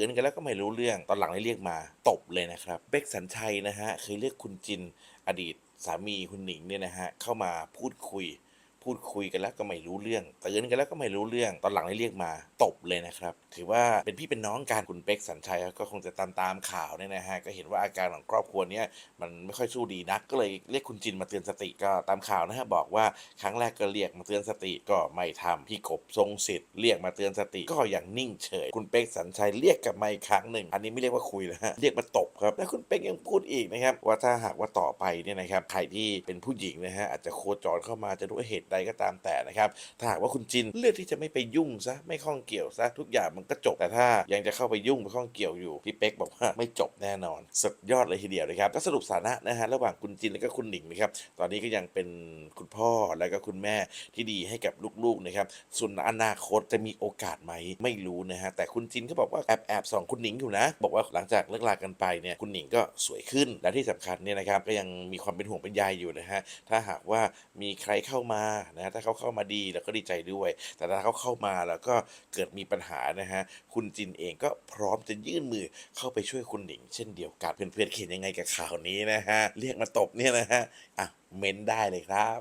ตือนกันแล้วก็ไม่รู้เรื่องตอนหลังได้เรียกมาตบเลยนะครับเป๊กสันชัยนะฮะเคยเรียกคุณจินอดีตสามีคุณหนิงเนี่ยนะฮะเข้ามาพูดคุย พูดคุยกันแล้วก็ไม่รู้เรื่องเตือนกันแล้วก็ไม่รู้เรื่อง ตอนหลังได้เรียกมาตบเลยนะครับ ถือว่าเป็นพี่เป็นน้องกันคุณเป๊กสัญชัยก็คงจะตามตามข่าวเนี่ยนะฮะ ก็เห็นว่าอาการของครอบครัวเนี้ยมันไม่ค่อยสู้ดีนัก ก็เลยเรียกคุณจินมาเตือนสติ ก็ตามข่าวนะฮะบอกว่าครั้งแรกก็เรียกมาเตือนสติก็ไม่ทำพี่กบทรงสิทธิ์เรียกมาเตือนสติ ก็อย่างนิ่งเฉย คุณเป๊กสัญชัยเรียกกลับมาอีกครั้งหนึ่ง อันนี้ไม่เรียกว่าคุยแล้วฮะ เรียกมาตบครับ แล้วคุณเป๊กยังพูดอีกนะครับว่าถ้าหากว่าต่อไปเนี่ยนะครับใครที่เป็นผู้หญิงนะฮะอาจจะโคจรเข้ามาจะด้วยเหตุใดก็ตามแต่นะครับ ถ้าหากว่าคุณจินเลือกที่จะไม่ไปยุ่งซะไม่ข้องเกี่ยวซะทุกอย่างมันก็จบแต่ถ้ายังจะเข้าไปยุ่งไปข้องเกี่ยวอยู่พี่เป๊กบอกว่าไม่จบแน่นอน สุดยอดเลยทีเดียวนะครับก็สรุปสถานะนะฮะระหว่างคุณจินและก็คุณหนิงนะครับตอนนี้ก็ยังเป็นคุณพ่อและก็คุณแม่ที่ดีให้กับลูกๆนะครับส่วนอนาคตจะมีโอกาสไหมไม่รู้นะฮะแต่คุณจินก็บอกว่าแอบแอบส่องคุณหนิงอยู่นะ บอกว่าหลังจากเลิกลากันไปเนี่ยคุณหนิงก็สวยขึ้นและที่สำคัญเนี่ยนะครับก็ยังมีความเป็นห่วงเป็นใยอยู่นะฮะถ้าหากว่ามีใครเข้ามานะฮะถ้าเขาเข้ามาดีเราก็ดีใจด้วย แต่ถ้าเขาเข้ามาแล้วก็เกิดมีปัญหานะฮะคุณจินเองก็พร้อมจะยื่นมือเข้าไปช่วยคุณหนิง เช่นเดียวกันเพื่อนๆเขียนยังไงกับข่าวนี้นะฮะเรียกมาตบเนี่ยนะฮะอะเม้นได้เลยครับ